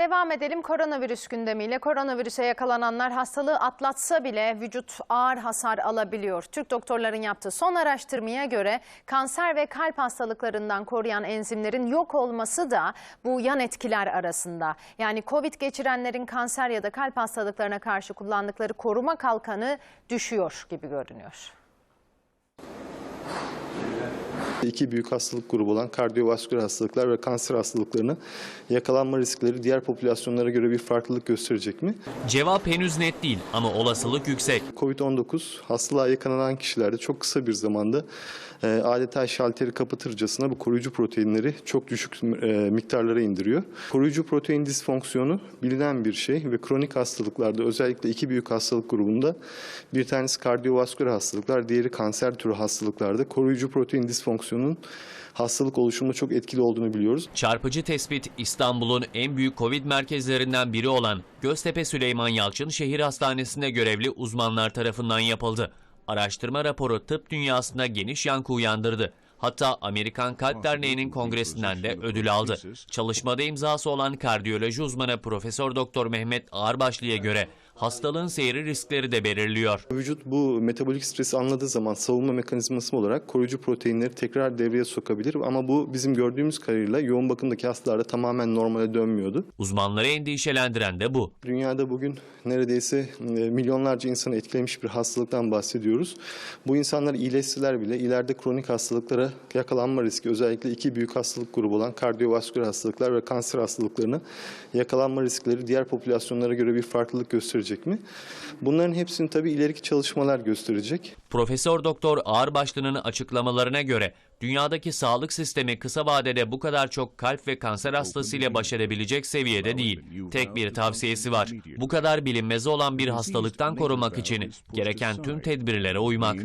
Devam edelim koronavirüs gündemiyle. Koronavirüse yakalananlar hastalığı atlatsa bile vücut ağır hasar alabiliyor. Türk doktorların yaptığı son araştırmaya göre kanser ve kalp hastalıklarından koruyan enzimlerin yok olması da bu yan etkiler arasında. Yani Covid geçirenlerin kanser ya da kalp hastalıklarına karşı kullandıkları koruma kalkanı düşüyor gibi görünüyor. İki büyük hastalık grubu olan kardiyovasküler hastalıklar ve kanser hastalıklarını yakalanma riskleri diğer popülasyonlara göre bir farklılık gösterecek mi? Cevap henüz net değil ama olasılık yüksek. Covid-19 hastalığa yakalanan kişilerde çok kısa bir zamanda e, adeta şalteri kapatırcasına bu koruyucu proteinleri çok düşük e, miktarlara indiriyor. Koruyucu protein disfonksiyonu bilinen bir şey ve kronik hastalıklarda özellikle iki büyük hastalık grubunda bir tanesi kardiyovasküler hastalıklar, diğeri kanser türü hastalıklarda koruyucu protein disfonksiyonunun hastalık oluşumunda çok etkili olduğunu biliyoruz. Çarpıcı tespit İstanbul'un en büyük Covid merkezlerinden biri olan Göztepe Süleyman Yalçın Şehir Hastanesi'nde görevli uzmanlar tarafından yapıldı. Araştırma raporu tıp dünyasında geniş yankı uyandırdı. Hatta Amerikan Kalp Derneği'nin kongresinden de ödül aldı. Çalışmada imzası olan kardiyoloji uzmanı Profesör Doktor Mehmet Ağırbaşlı'ya göre hastalığın seyri riskleri de belirliyor. Vücut bu metabolik stresi anladığı zaman savunma mekanizması olarak koruyucu proteinleri tekrar devreye sokabilir ama bu bizim gördüğümüz kadarıyla yoğun bakımdaki hastalarda tamamen normale dönmüyordu. Uzmanları endişelendiren de bu. Dünyada bugün neredeyse e, milyonlarca insanı etkilemiş bir hastalıktan bahsediyoruz. Bu insanlar iyileşseler bile ileride kronik hastalıklara yakalanma riski özellikle iki büyük hastalık grubu olan kardiyovasküler hastalıklar ve kanser hastalıklarını yakalanma riskleri diğer popülasyonlara göre bir farklılık gösterecek mi? Bunların hepsini tabii ileriki çalışmalar gösterecek. Profesör Doktor Ağırbaşlı'nın açıklamalarına göre dünyadaki sağlık sistemi kısa vadede bu kadar çok kalp ve kanser hastasıyla baş edebilecek seviyede değil. Tek bir tavsiyesi var. Bu kadar bilinmezi olan bir hastalıktan korumak için gereken tüm tedbirlere uymak.